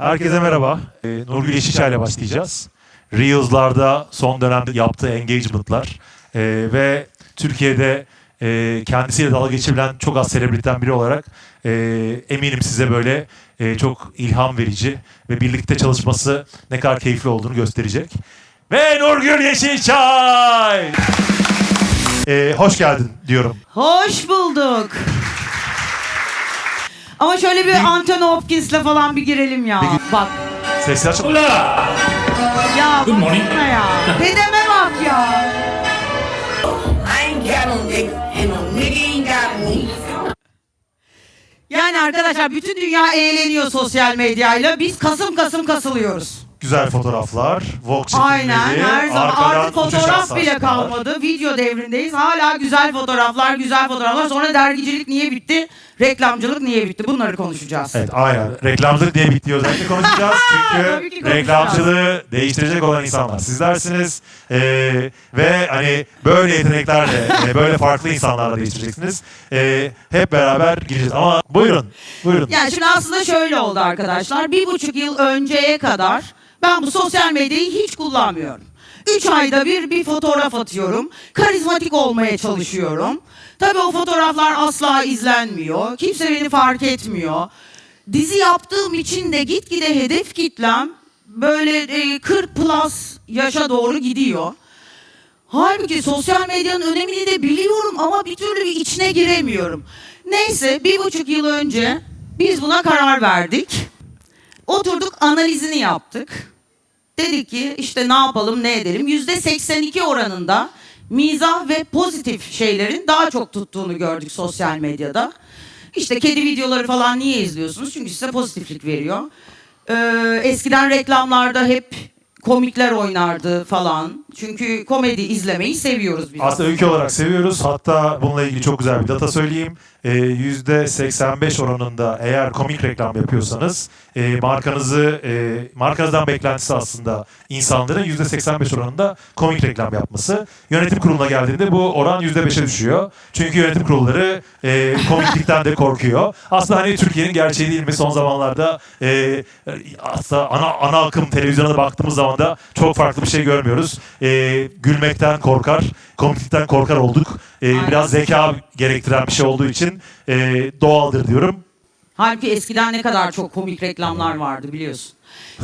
Herkese merhaba. Ee, Nurgül Yeşilçay ile başlayacağız. Reels'larda son dönemde yaptığı engagement'lar ee, ve Türkiye'de e, kendisiyle dalga geçirilen çok az selebritten biri olarak e, eminim size böyle e, çok ilham verici ve birlikte çalışması ne kadar keyifli olduğunu gösterecek. Ve Nurgül Yeşilçay! Ee, hoş geldin diyorum. Hoş bulduk. Ama şöyle bir Anthony Hopkins'le falan bir girelim ya. Bir- Bak. Sesler çok... Ya Good morning. baksana ya. Dedeme bak ya. I ain't got no nigga, and no nigga ain't got me. Yani arkadaşlar bütün dünya eğleniyor sosyal medyayla. Biz kasım kasım kasılıyoruz. Güzel fotoğraflar, Vogue çekimleri, Aynen her zaman arkadan artık uçuşan fotoğraf bile saçlar. kalmadı. Video devrindeyiz. Hala güzel fotoğraflar, güzel fotoğraflar. Sonra dergicilik niye bitti? Reklamcılık niye bitti? Bunları konuşacağız. Evet aynen. Reklamcılık diye bitti özellikle konuşacağız. Tabii ki Çünkü konuşacağız. reklamcılığı değiştirecek olan insanlar sizlersiniz. Ee, ve hani böyle yeteneklerle, e, böyle farklı insanlarla değiştireceksiniz. Ee, hep beraber gireceğiz. Ama buyurun, buyurun. Yani şimdi aslında şöyle oldu arkadaşlar. Bir buçuk yıl önceye kadar ben bu sosyal medyayı hiç kullanmıyorum. Üç ayda bir bir fotoğraf atıyorum. Karizmatik olmaya çalışıyorum. Tabii o fotoğraflar asla izlenmiyor. Kimse beni fark etmiyor. Dizi yaptığım için de gitgide hedef kitlem böyle e, 40 plus yaşa doğru gidiyor. Halbuki sosyal medyanın önemini de biliyorum ama bir türlü içine giremiyorum. Neyse bir buçuk yıl önce biz buna karar verdik. Oturduk analizini yaptık. Dedik ki işte ne yapalım ne edelim. Yüzde 82 oranında mizah ve pozitif şeylerin daha çok tuttuğunu gördük sosyal medyada. İşte kedi videoları falan niye izliyorsunuz? Çünkü size pozitiflik veriyor. Ee, eskiden reklamlarda hep komikler oynardı falan. Çünkü komedi izlemeyi seviyoruz biz. Aslında ülke olarak seviyoruz. Hatta bununla ilgili çok güzel bir data söyleyeyim. Ee, %85 oranında eğer komik reklam yapıyorsanız e, markanızı e, markanızdan beklentisi aslında insanların %85 oranında komik reklam yapması. Yönetim kuruluna geldiğinde bu oran %5'e düşüyor. Çünkü yönetim kurulları e, komiklikten de korkuyor. Aslında hani Türkiye'nin gerçeği değil mi? Son zamanlarda e, aslında ana ana akım televizyona baktığımız zaman da çok farklı bir şey görmüyoruz. E, gülmekten korkar, komiklikten korkar olduk. E, Aynen. biraz zeka gerektiren bir şey olduğu için e, doğaldır diyorum. Halbuki eskiden ne kadar çok komik reklamlar vardı biliyorsun.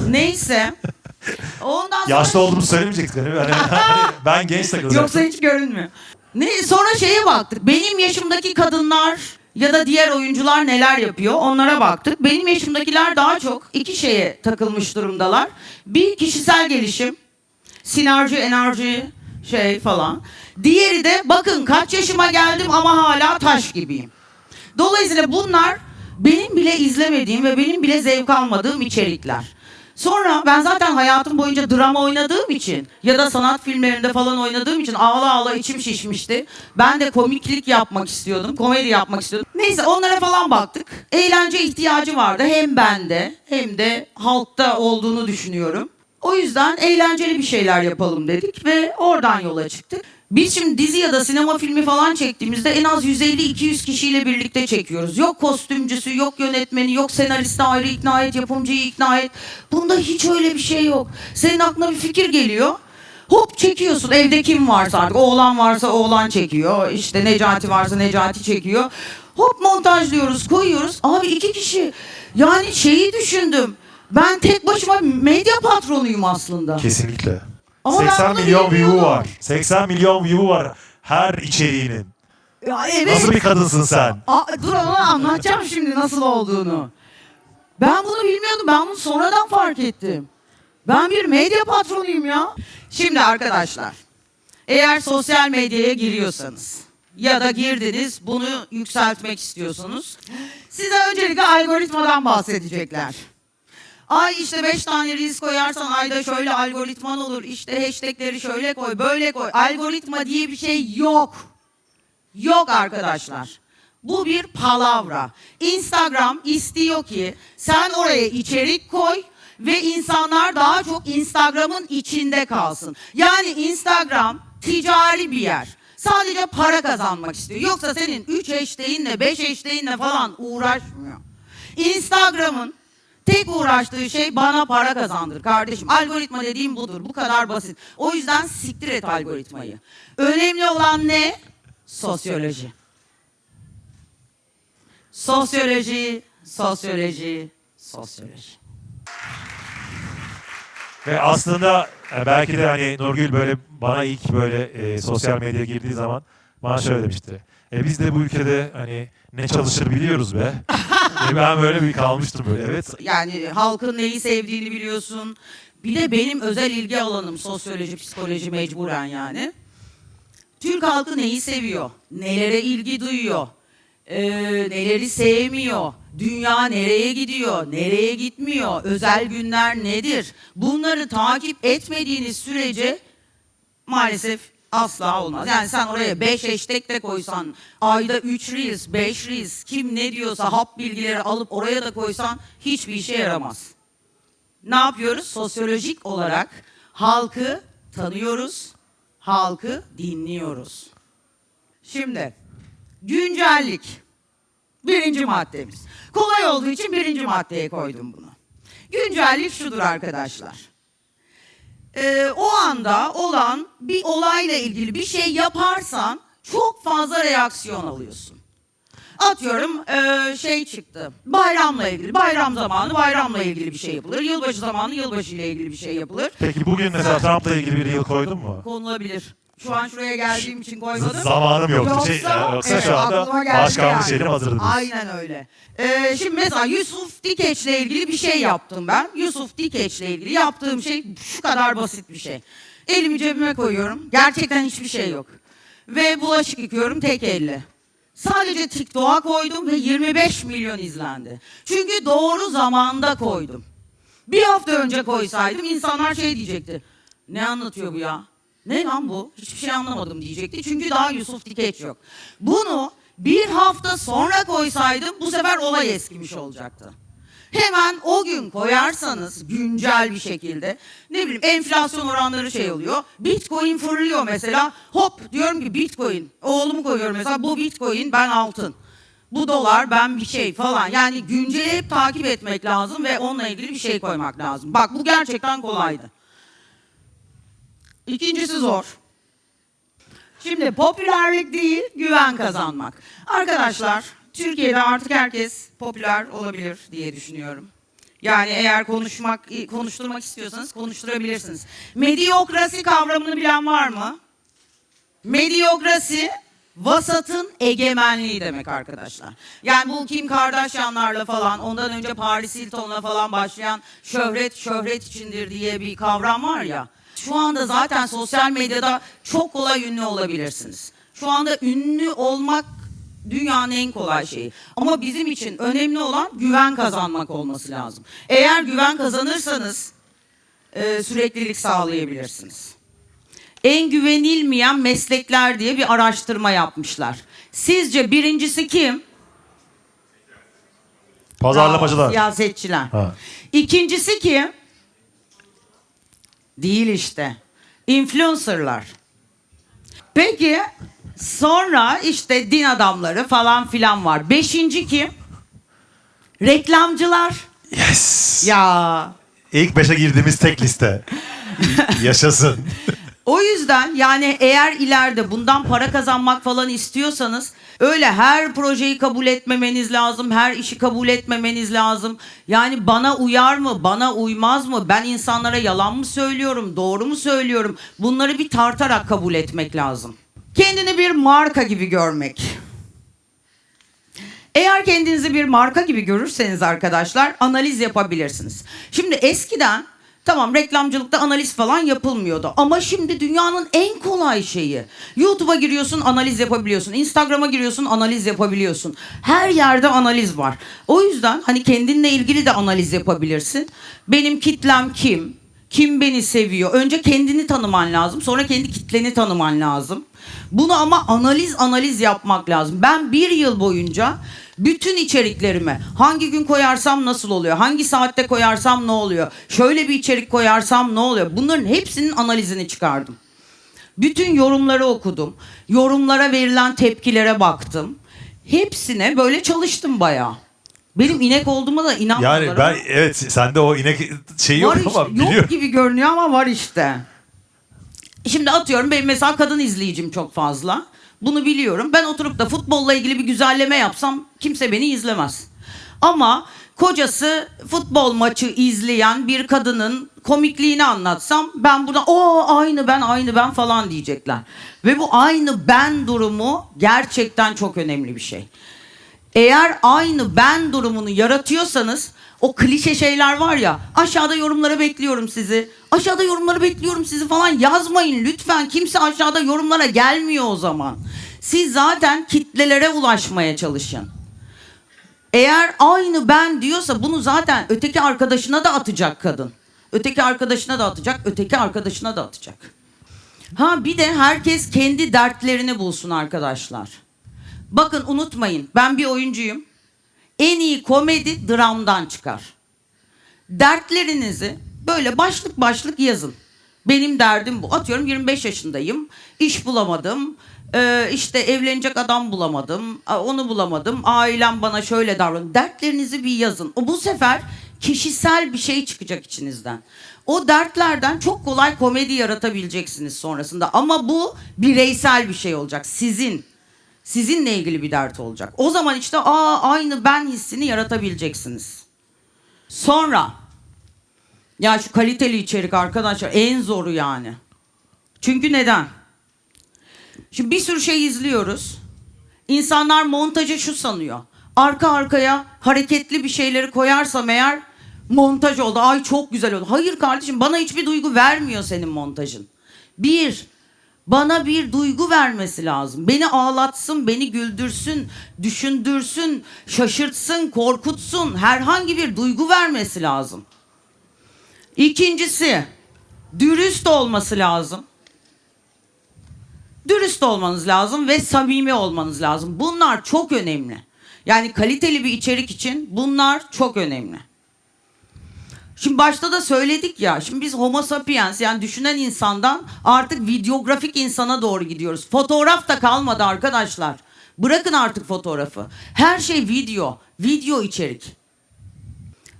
Neyse. Ondan sonra... Yaşlı olduğumu söylemeyecektik. Hani, hani, hani ben genç takılacaktım. Yoksa hiç görünmüyor. Ne, sonra şeye baktık. Benim yaşımdaki kadınlar ya da diğer oyuncular neler yapıyor onlara baktık. Benim yaşımdakiler daha çok iki şeye takılmış durumdalar. Bir kişisel gelişim, sinerji, enerji şey falan. Diğeri de bakın kaç yaşıma geldim ama hala taş gibiyim. Dolayısıyla bunlar benim bile izlemediğim ve benim bile zevk almadığım içerikler. Sonra ben zaten hayatım boyunca drama oynadığım için ya da sanat filmlerinde falan oynadığım için ağla ağla içim şişmişti. Ben de komiklik yapmak istiyordum, komedi yapmak istiyordum. Neyse onlara falan baktık. Eğlence ihtiyacı vardı hem bende hem de halkta olduğunu düşünüyorum. O yüzden eğlenceli bir şeyler yapalım dedik ve oradan yola çıktık. Biz şimdi dizi ya da sinema filmi falan çektiğimizde en az 150-200 kişiyle birlikte çekiyoruz. Yok kostümcüsü, yok yönetmeni, yok senaristi ayrı ikna et, yapımcıyı ikna et. Bunda hiç öyle bir şey yok. Senin aklına bir fikir geliyor. Hop çekiyorsun. Evde kim varsa artık. Oğlan varsa oğlan çekiyor. İşte Necati varsa Necati çekiyor. Hop montajlıyoruz, koyuyoruz. Abi iki kişi. Yani şeyi düşündüm. Ben tek başıma medya patronuyum aslında. Kesinlikle. Ama ben 80 bunu milyon bilmiyordum. var. 80 milyon view'u var her içeriğinin. Ya evet. Nasıl bir kadınsın sen? Aa, dur onu anlatacağım şimdi nasıl olduğunu. Ben bunu bilmiyordum. Ben bunu sonradan fark ettim. Ben bir medya patronuyum ya. Şimdi arkadaşlar. Eğer sosyal medyaya giriyorsanız ya da girdiniz bunu yükseltmek istiyorsunuz. Size öncelikle algoritmadan bahsedecekler. Ay işte 5 tane reels koyarsan ayda şöyle algoritman olur. İşte hashtagleri şöyle koy, böyle koy. Algoritma diye bir şey yok. Yok arkadaşlar. Bu bir palavra. Instagram istiyor ki sen oraya içerik koy ve insanlar daha çok Instagram'ın içinde kalsın. Yani Instagram ticari bir yer. Sadece para kazanmak istiyor. Yoksa senin 3 hashtag'inle 5 hashtag'inle falan uğraşmıyor. Instagram'ın Tek uğraştığı şey bana para kazandır kardeşim. Algoritma dediğim budur. Bu kadar basit. O yüzden siktir et algoritmayı. Önemli olan ne? Sosyoloji. Sosyoloji, sosyoloji, sosyoloji. Ve aslında e, belki de hani Nurgül böyle bana ilk böyle e, sosyal medyaya girdiği zaman bana şöyle demişti. E biz de bu ülkede hani ne çalışır biliyoruz be. e ben böyle bir kalmıştım böyle. Evet. Yani halkın neyi sevdiğini biliyorsun. Bir de benim özel ilgi alanım sosyoloji, psikoloji mecburen yani. Türk halkı neyi seviyor? Nelere ilgi duyuyor? Ee, neleri sevmiyor? Dünya nereye gidiyor? Nereye gitmiyor? Özel günler nedir? Bunları takip etmediğiniz sürece maalesef asla olmaz. Yani sen oraya 5 hashtag de koysan, ayda 3 reels, 5 reels, kim ne diyorsa hap bilgileri alıp oraya da koysan hiçbir işe yaramaz. Ne yapıyoruz? Sosyolojik olarak halkı tanıyoruz, halkı dinliyoruz. Şimdi güncellik birinci maddemiz. Kolay olduğu için birinci maddeye koydum bunu. Güncellik şudur arkadaşlar. Ee, o anda olan bir olayla ilgili bir şey yaparsan çok fazla reaksiyon alıyorsun. Atıyorum ee, şey çıktı. Bayramla ilgili. Bayram zamanı bayramla ilgili bir şey yapılır. Yılbaşı zamanı yılbaşı ile ilgili bir şey yapılır. Peki bugün mesela Trump'la ilgili bir yıl koydun mu? Konulabilir. Şu an şuraya geldiğim için koymadım. Zamanım yoktu. Şey, Yoksa, yoksa evet, şu anda başkanlık yani. şeylerim hazırdı. Aynen öyle. Ee, şimdi mesela Yusuf Dikeç'le ilgili bir şey yaptım ben. Yusuf Dikeç'le ilgili yaptığım şey şu kadar basit bir şey. Elimi cebime koyuyorum. Gerçekten hiçbir şey yok. Ve bulaşık yıkıyorum tek elle. Sadece TikTok'a koydum ve 25 milyon izlendi. Çünkü doğru zamanda koydum. Bir hafta önce koysaydım insanlar şey diyecekti. Ne anlatıyor bu ya? Ne lan bu? Hiçbir şey anlamadım diyecekti. Çünkü daha Yusuf Dikeç yok. Bunu bir hafta sonra koysaydım bu sefer olay eskimiş olacaktı. Hemen o gün koyarsanız güncel bir şekilde ne bileyim enflasyon oranları şey oluyor. Bitcoin fırlıyor mesela. Hop diyorum ki Bitcoin. Oğlumu koyuyorum mesela bu Bitcoin ben altın. Bu dolar ben bir şey falan. Yani günceli hep takip etmek lazım ve onunla ilgili bir şey koymak lazım. Bak bu gerçekten kolaydı. İkincisi zor. Şimdi popülerlik değil, güven kazanmak. Arkadaşlar, Türkiye'de artık herkes popüler olabilir diye düşünüyorum. Yani eğer konuşmak, konuşturmak istiyorsanız konuşturabilirsiniz. Medyokrasi kavramını bilen var mı? Medyokrasi vasatın egemenliği demek arkadaşlar. Yani bu Kim Kardashian'larla falan ondan önce Paris Hilton'la falan başlayan şöhret şöhret içindir diye bir kavram var ya. Şu anda zaten sosyal medyada çok kolay ünlü olabilirsiniz. Şu anda ünlü olmak dünyanın en kolay şeyi. Ama bizim için önemli olan güven kazanmak olması lazım. Eğer güven kazanırsanız e, süreklilik sağlayabilirsiniz en güvenilmeyen meslekler diye bir araştırma yapmışlar. Sizce birincisi kim? Pazarlamacılar. Siyasetçiler. Ha. İkincisi kim? Değil işte. Influencerlar. Peki sonra işte din adamları falan filan var. Beşinci kim? Reklamcılar. Yes. Ya İlk beşe girdiğimiz tek liste. Yaşasın. O yüzden yani eğer ileride bundan para kazanmak falan istiyorsanız öyle her projeyi kabul etmemeniz lazım, her işi kabul etmemeniz lazım. Yani bana uyar mı, bana uymaz mı? Ben insanlara yalan mı söylüyorum, doğru mu söylüyorum? Bunları bir tartarak kabul etmek lazım. Kendini bir marka gibi görmek. Eğer kendinizi bir marka gibi görürseniz arkadaşlar analiz yapabilirsiniz. Şimdi eskiden tamam reklamcılıkta analiz falan yapılmıyordu ama şimdi dünyanın en kolay şeyi. YouTube'a giriyorsun analiz yapabiliyorsun. Instagram'a giriyorsun analiz yapabiliyorsun. Her yerde analiz var. O yüzden hani kendinle ilgili de analiz yapabilirsin. Benim kitlem kim? Kim beni seviyor? Önce kendini tanıman lazım. Sonra kendi kitleni tanıman lazım. Bunu ama analiz analiz yapmak lazım. Ben bir yıl boyunca bütün içeriklerimi hangi gün koyarsam nasıl oluyor? Hangi saatte koyarsam ne oluyor? Şöyle bir içerik koyarsam ne oluyor? Bunların hepsinin analizini çıkardım. Bütün yorumları okudum. Yorumlara verilen tepkilere baktım. Hepsine böyle çalıştım bayağı. Benim inek olduğuma da inanmıyorlar. Yani ben ama evet sende o inek şeyi yok var işte. ama Yok biliyorum. gibi görünüyor ama var işte. Şimdi atıyorum benim mesela kadın izleyicim çok fazla. Bunu biliyorum. Ben oturup da futbolla ilgili bir güzelleme yapsam kimse beni izlemez. Ama kocası futbol maçı izleyen bir kadının komikliğini anlatsam ben burada o aynı ben aynı ben falan diyecekler. Ve bu aynı ben durumu gerçekten çok önemli bir şey. Eğer aynı ben durumunu yaratıyorsanız o klişe şeyler var ya aşağıda yorumlara bekliyorum sizi. Aşağıda yorumlara bekliyorum sizi falan yazmayın lütfen. Kimse aşağıda yorumlara gelmiyor o zaman. Siz zaten kitlelere ulaşmaya çalışın. Eğer aynı ben diyorsa bunu zaten öteki arkadaşına da atacak kadın. Öteki arkadaşına da atacak, öteki arkadaşına da atacak. Ha bir de herkes kendi dertlerini bulsun arkadaşlar. Bakın unutmayın ben bir oyuncuyum. En iyi komedi dramdan çıkar. Dertlerinizi böyle başlık başlık yazın. Benim derdim bu. Atıyorum 25 yaşındayım. İş bulamadım. Ee, işte evlenecek adam bulamadım. Onu bulamadım. Ailem bana şöyle davranıyor. Dertlerinizi bir yazın. Bu sefer kişisel bir şey çıkacak içinizden. O dertlerden çok kolay komedi yaratabileceksiniz sonrasında. Ama bu bireysel bir şey olacak. Sizin. Sizinle ilgili bir dert olacak. O zaman işte aa aynı ben hissini yaratabileceksiniz. Sonra ya şu kaliteli içerik arkadaşlar en zoru yani. Çünkü neden? Şimdi bir sürü şey izliyoruz. İnsanlar montajı şu sanıyor. Arka arkaya hareketli bir şeyleri koyarsam eğer montaj oldu. Ay çok güzel oldu. Hayır kardeşim bana hiçbir duygu vermiyor senin montajın. Bir, bana bir duygu vermesi lazım. Beni ağlatsın, beni güldürsün, düşündürsün, şaşırtsın, korkutsun. Herhangi bir duygu vermesi lazım. İkincisi, dürüst olması lazım. Dürüst olmanız lazım ve samimi olmanız lazım. Bunlar çok önemli. Yani kaliteli bir içerik için bunlar çok önemli. Şimdi başta da söyledik ya. Şimdi biz homo sapiens yani düşünen insandan artık videografik insana doğru gidiyoruz. Fotoğraf da kalmadı arkadaşlar. Bırakın artık fotoğrafı. Her şey video. Video içerik.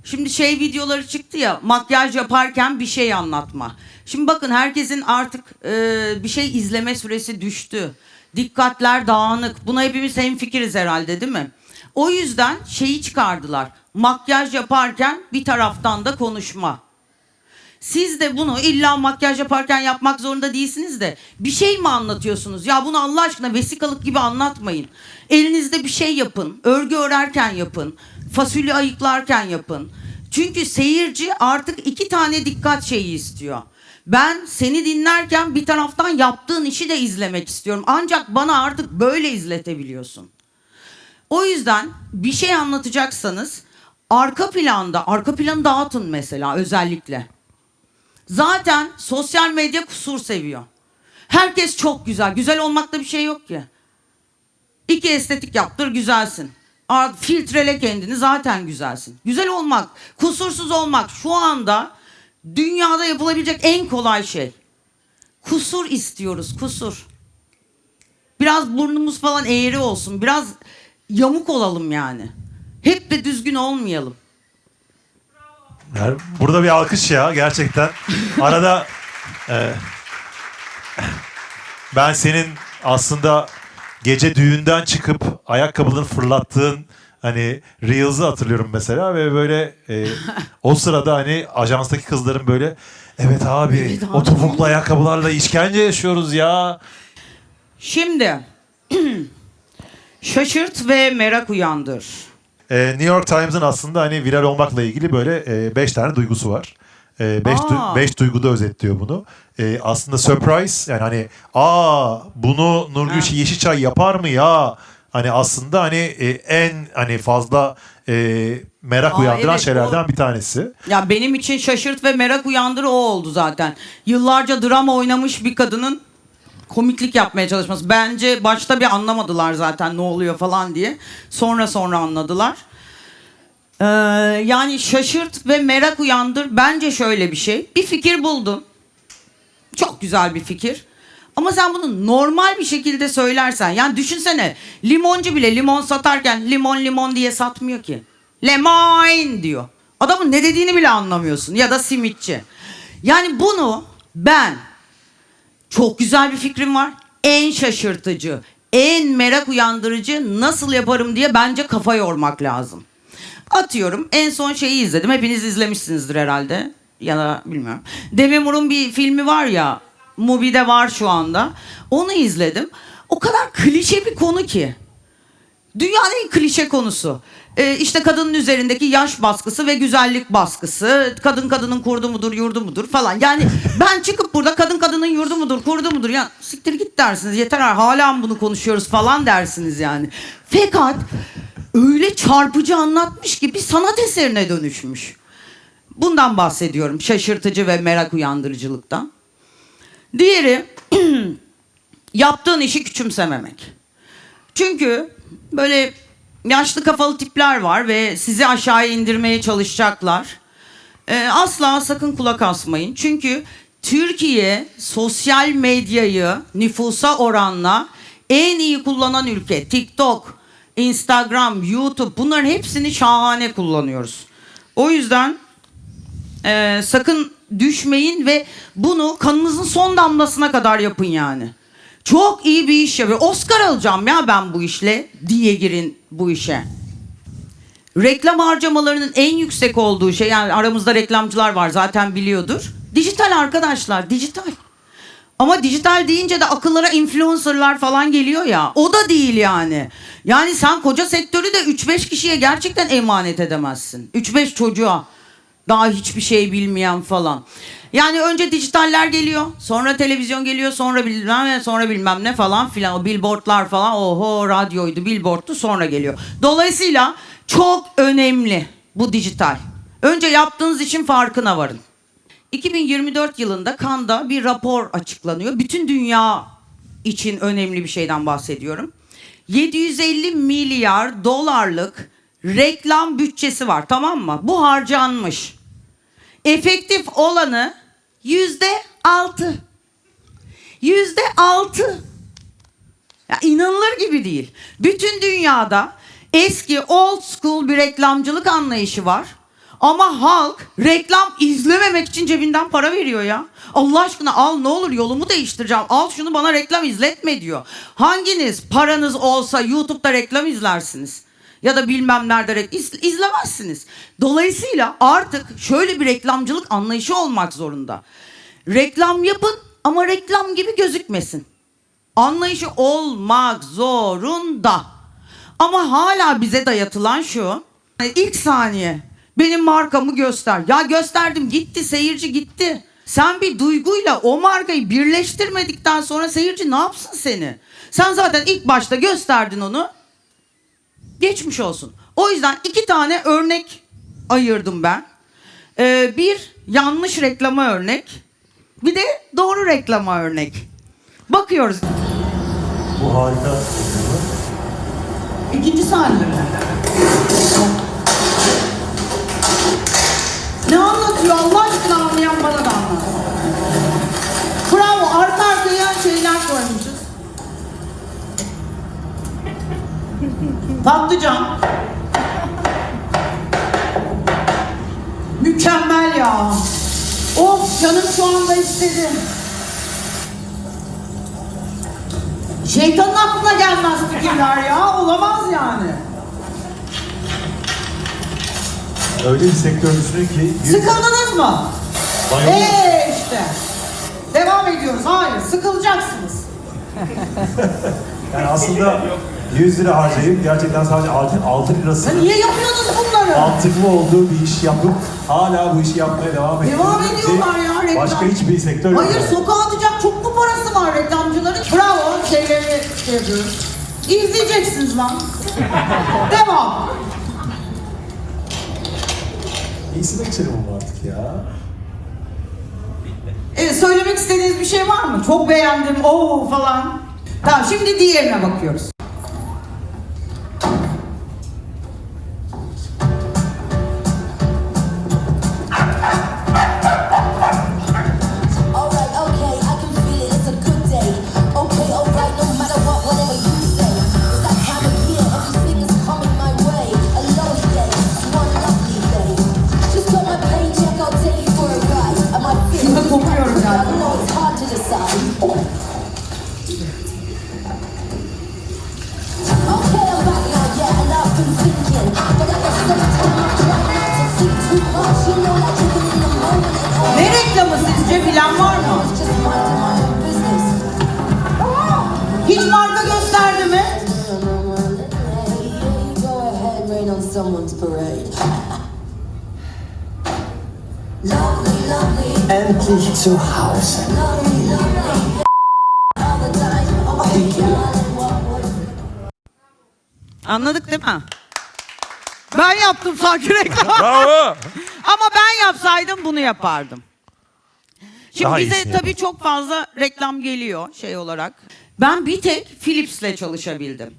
Şimdi şey videoları çıktı ya makyaj yaparken bir şey anlatma. Şimdi bakın herkesin artık e, bir şey izleme süresi düştü. Dikkatler dağınık. Buna hepimiz hemfikiriz herhalde değil mi? O yüzden şeyi çıkardılar. Makyaj yaparken bir taraftan da konuşma. Siz de bunu illa makyaj yaparken yapmak zorunda değilsiniz de bir şey mi anlatıyorsunuz? Ya bunu Allah aşkına vesikalık gibi anlatmayın. Elinizde bir şey yapın. Örgü örerken yapın. Fasulye ayıklarken yapın. Çünkü seyirci artık iki tane dikkat şeyi istiyor. Ben seni dinlerken bir taraftan yaptığın işi de izlemek istiyorum. Ancak bana artık böyle izletebiliyorsun. O yüzden bir şey anlatacaksanız arka planda, arka planı dağıtın mesela özellikle. Zaten sosyal medya kusur seviyor. Herkes çok güzel. Güzel olmakta bir şey yok ki. İki estetik yaptır güzelsin. Filtrele kendini zaten güzelsin. Güzel olmak, kusursuz olmak şu anda dünyada yapılabilecek en kolay şey. Kusur istiyoruz, kusur. Biraz burnumuz falan eğri olsun. Biraz yamuk olalım yani. Hep de düzgün olmayalım. Yani burada bir alkış ya gerçekten. Arada e, ben senin aslında gece düğünden çıkıp ayakkabılarını fırlattığın hani Reels'ı hatırlıyorum mesela ve böyle e, o sırada hani ajanstaki kızların böyle evet abi Evet abi." o topuklu ayakkabılarla işkence yaşıyoruz ya. Şimdi şaşırt ve merak uyandır. Ee, New York Times'ın aslında hani viral olmakla ilgili böyle 5 tane duygusu var. 5 Aa. beş duyguda özetliyor bunu. Ee, aslında surprise yani hani aa bunu Nurgül Ha. Yeşilçay yapar mı ya? Hani aslında hani e, en hani fazla e, merak Aa, uyandıran evet, şeylerden o- bir tanesi. Ya benim için şaşırt ve merak uyandır o oldu zaten. Yıllarca drama oynamış bir kadının komiklik yapmaya çalışması. Bence başta bir anlamadılar zaten ne oluyor falan diye. Sonra sonra anladılar. Ee, yani şaşırt ve merak uyandır bence şöyle bir şey. Bir fikir buldun. Çok güzel bir fikir. Ama sen bunu normal bir şekilde söylersen. Yani düşünsene limoncu bile limon satarken limon limon diye satmıyor ki. Lemoyne diyor. Adamın ne dediğini bile anlamıyorsun. Ya da simitçi. Yani bunu ben çok güzel bir fikrim var. En şaşırtıcı, en merak uyandırıcı nasıl yaparım diye bence kafa yormak lazım. Atıyorum en son şeyi izledim. Hepiniz izlemişsinizdir herhalde. Ya da bilmiyorum. Demi Moore'un bir filmi var ya. Mubi'de var şu anda. Onu izledim. O kadar klişe bir konu ki. Dünyanın en klişe konusu. Ee, işte kadının üzerindeki yaş baskısı ve güzellik baskısı. Kadın kadının kurdu mudur, yurdu mudur falan. Yani ben çıkıp burada kadın kadının yurdu mudur, kurdu mudur? Ya siktir git dersiniz. Yeter hala mı bunu konuşuyoruz falan dersiniz yani. Fakat öyle çarpıcı anlatmış ki bir sanat eserine dönüşmüş. Bundan bahsediyorum. Şaşırtıcı ve merak uyandırıcılıktan. Diğeri yaptığın işi küçümsememek. Çünkü böyle yaşlı kafalı tipler var ve sizi aşağıya indirmeye çalışacaklar. Ee, asla sakın kulak asmayın. Çünkü Türkiye sosyal medyayı nüfusa oranla en iyi kullanan ülke. TikTok, Instagram, YouTube bunların hepsini şahane kullanıyoruz. O yüzden ee, sakın düşmeyin ve bunu kanınızın son damlasına kadar yapın yani. Çok iyi bir iş yapıyor. Oscar alacağım ya ben bu işle diye girin bu işe. Reklam harcamalarının en yüksek olduğu şey yani aramızda reklamcılar var zaten biliyordur. Dijital arkadaşlar dijital. Ama dijital deyince de akıllara influencerlar falan geliyor ya. O da değil yani. Yani sen koca sektörü de 3-5 kişiye gerçekten emanet edemezsin. 3-5 çocuğa. Daha hiçbir şey bilmeyen falan. Yani önce dijitaller geliyor. Sonra televizyon geliyor. Sonra bilmem ne, sonra bilmem ne falan filan. O billboardlar falan. Oho radyoydu, billboardtu sonra geliyor. Dolayısıyla çok önemli bu dijital. Önce yaptığınız için farkına varın. 2024 yılında Cannes'da bir rapor açıklanıyor. Bütün dünya için önemli bir şeyden bahsediyorum. 750 milyar dolarlık reklam bütçesi var tamam mı? Bu harcanmış. Efektif olanı yüzde altı. Yüzde altı. Ya inanılır gibi değil. Bütün dünyada eski old school bir reklamcılık anlayışı var. Ama halk reklam izlememek için cebinden para veriyor ya. Allah aşkına al ne olur yolumu değiştireceğim. Al şunu bana reklam izletme diyor. Hanginiz paranız olsa YouTube'da reklam izlersiniz? Ya da bilmem nerede izlemezsiniz. Dolayısıyla artık şöyle bir reklamcılık anlayışı olmak zorunda. Reklam yapın ama reklam gibi gözükmesin anlayışı olmak zorunda. Ama hala bize dayatılan şu. ilk saniye benim markamı göster. Ya gösterdim gitti seyirci gitti. Sen bir duyguyla o markayı birleştirmedikten sonra seyirci ne yapsın seni? Sen zaten ilk başta gösterdin onu. Geçmiş olsun. O yüzden iki tane örnek ayırdım ben. Ee, bir yanlış reklama örnek. Bir de doğru reklama örnek. Bakıyoruz. Bu harika. İkinci sahne. Ne anlatıyor Allah aşkına anlayan bana da anlat. Bravo arka arkaya şeyler koymuşuz. Patlıcan. Mükemmel ya. Of canım şu anda istedi. Şeytanın aklına gelmez fikirler ya. Olamaz yani. Öyle bir sektör düşünün ki Sıkıldınız mı? Bayılıyorum. Eee işte. Devam ediyoruz. Hayır, sıkılacaksınız. Yani aslında 100 lira harcayıp gerçekten sadece 6, 6 lirası Ya niye yapıyorsunuz bunları? mantıklı olduğu bir iş yapıp hala bu işi yapmaya devam ediyor. Devam ediyorlar ya reklam. Başka hiçbir sektör yok. Hayır, sokağa atacak çok mu parası var reklamcıların? Bravo, şeyleri şey yapıyoruz. İzleyeceksiniz lan. Devam. İyisine geçelim ama artık ya. Evet, söylemek istediğiniz bir şey var mı? Çok beğendim, oo falan. Tamam, şimdi diğerine bakıyoruz. Darling, what would Anladık değil mi? Ben yaptım sanki reklam. Bravo. Ama ben yapsaydım bunu yapardım. Şimdi Daha bize iyisini tabii çok fazla reklam geliyor şey olarak. Ben bir tek Philips'le çalışabildim.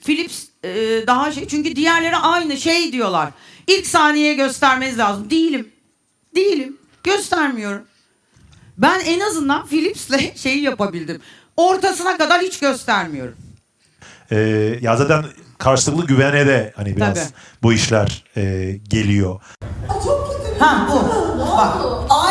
Philips e, daha şey çünkü diğerleri aynı şey diyorlar. İlk saniye göstermeniz lazım. Değilim. Değilim. Göstermiyorum. Ben en azından Philips'le şeyi yapabildim. Ortasına kadar hiç göstermiyorum. Ee, ya zaten karşılıklı güvene de hani biraz Tabii. bu işler e, geliyor. Ha bu. Bak.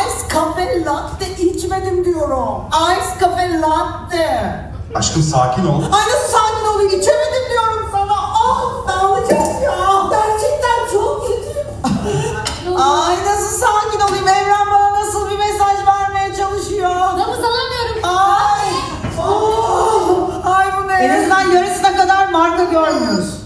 Ice cafe latte içmedim diyorum. Ice cafe latte. Aşkım sakin ol. Ay nasıl sakin olayım içemedim diyorum sana. Ah dağılacağız ya. Gerçekten çok kötü. Ay nasıl sakin olayım Evren bana nasıl bir çalışıyor. Nabız alamıyorum. Ay. Oh, ay bu ne? En azından yarısına kadar marka görmüyoruz.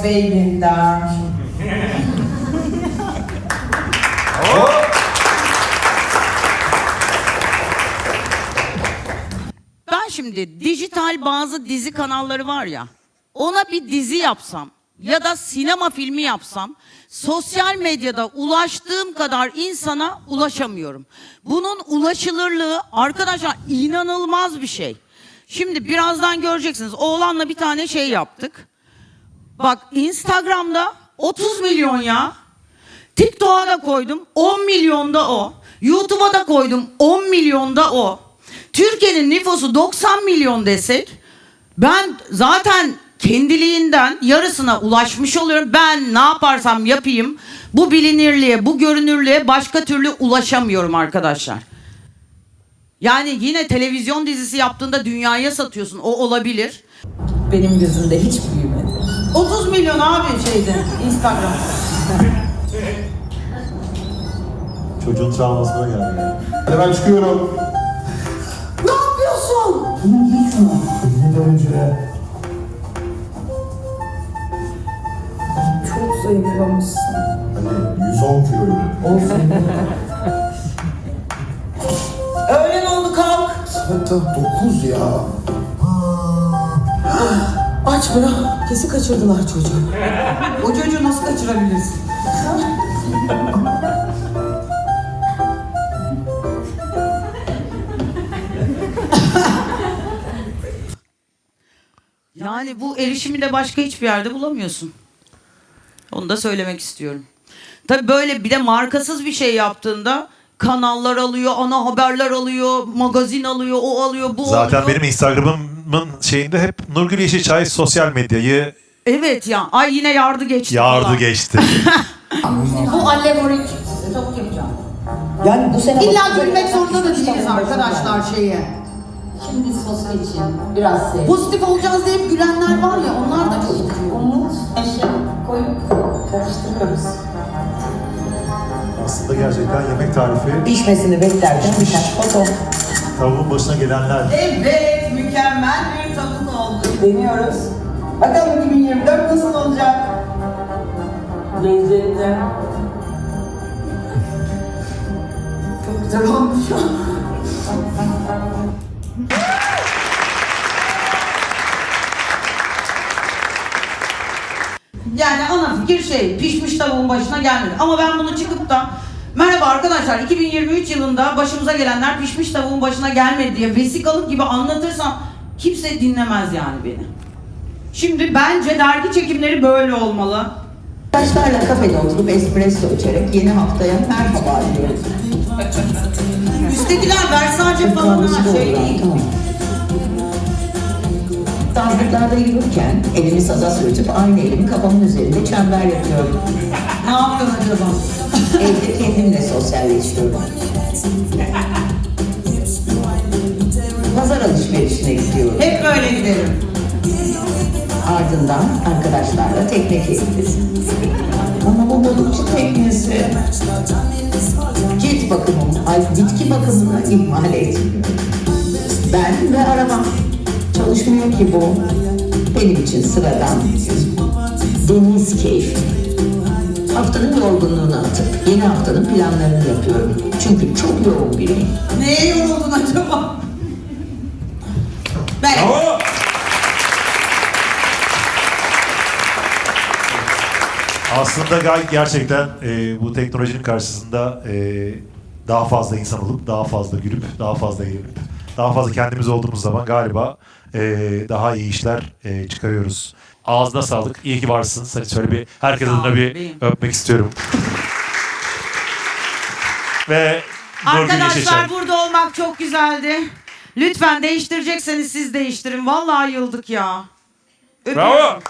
Ice Ice Baby. Ben şimdi dijital bazı dizi kanalları var ya. Ona bir dizi yapsam ya da sinema filmi yapsam sosyal medyada ulaştığım kadar insana ulaşamıyorum. Bunun ulaşılırlığı arkadaşlar inanılmaz bir şey. Şimdi birazdan göreceksiniz. Oğlanla bir tane şey yaptık. Bak Instagram'da 30 milyon ya. TikTok'a da koydum 10 milyonda o. YouTube'a da koydum 10 milyonda o. Türkiye'nin nüfusu 90 milyon desek ben zaten kendiliğinden yarısına ulaşmış oluyorum. Ben ne yaparsam yapayım bu bilinirliğe, bu görünürlüğe başka türlü ulaşamıyorum arkadaşlar. Yani yine televizyon dizisi yaptığında dünyaya satıyorsun. O olabilir. Benim gözümde hiç büyümedi. 30 milyon abi şeyde Instagram. Çocuğun travmasına geldi. Hadi ben çıkıyorum. Ne yapıyorsun? Bir önce Çok zayıflamışsın. hani 110 kiloyum. Öğlen oldu kalk. Saat 9 ya. Aç bırak. Kesi kaçırdılar çocuğu. o çocuğu nasıl kaçırabilirsin? Yani bu erişimi de başka hiçbir yerde bulamıyorsun. Onu da söylemek istiyorum. Tabii böyle bir de markasız bir şey yaptığında kanallar alıyor, ana haberler alıyor, magazin alıyor, o alıyor, bu Zaten alıyor. benim Instagram'ımın şeyinde hep Nurgül Yeşilçay sosyal medyayı Evet ya. Ay yine yardı geçti yardı falan. geçti. Bu alegorik. Size tavuk yapacağım. Yani bu sene... İlla gülmek zorunda da değiliz arkadaşlar şeye. Şimdi sosu için biraz sev. Pozitif olacağız deyip gülenler var ya onlar da çok Umut, eşe gerçekten yemek tarifi Pişmesini beklerken birkaç foto. tavuğun başına gelenler. Evet, mükemmel bir tavuk oldu. Deniyoruz. Bakalım 2024 nasıl olacak? Lezzetli. Çok güzel olmuş. Yani ana fikir şey pişmiş tavuğun başına gelmedi. Ama ben bunu çıkıp da merhaba arkadaşlar 2023 yılında başımıza gelenler pişmiş tavuğun başına gelmedi diye vesikalık gibi anlatırsam kimse dinlemez yani beni. Şimdi bence dergi çekimleri böyle olmalı. Arkadaşlarla kafede oturup espresso içerek yeni haftaya merhaba diyoruz. Üsttekiler Versace falan ha şey değil. Tamam. Dandıklarda yürürken elimi saza sürtüp aynı elimi kafamın üzerinde çember yapıyorum. Ne yapıyorsun acaba? Evde kendimle sosyalleşiyorum. Pazar alışverişine gidiyorum. Hep böyle giderim. Ardından arkadaşlarla tekne keyfi. Ama bu balıkçı teknesi. Cilt bakımım, ay bitki bakımını ihmal etmiyorum. Ben ve arabam. Çalışmıyor ki bu. Benim için sıradan. Deniz keyfi. Haftanın yorgunluğunu atıp yeni haftanın planlarını yapıyorum. Çünkü çok yoğun biriyim. Neye yoruldun acaba? Ben. Bravo. Aslında gayet gerçekten e, bu teknolojinin karşısında e, daha fazla insan olup, daha fazla gülüp, daha fazla eğlenip, daha fazla kendimiz olduğumuz zaman galiba e, daha iyi işler e, çıkarıyoruz. Ağzına sağlık. İyi ki varsınız. Hadi şöyle bir herkes Sağ adına olun, bir benim. öpmek istiyorum. Ve Nurgül Yeşilçay. Arkadaşlar burada olmak çok güzeldi. Lütfen değiştirecekseniz siz değiştirin. Vallahi yıldık ya. Öpüyorum. Bravo.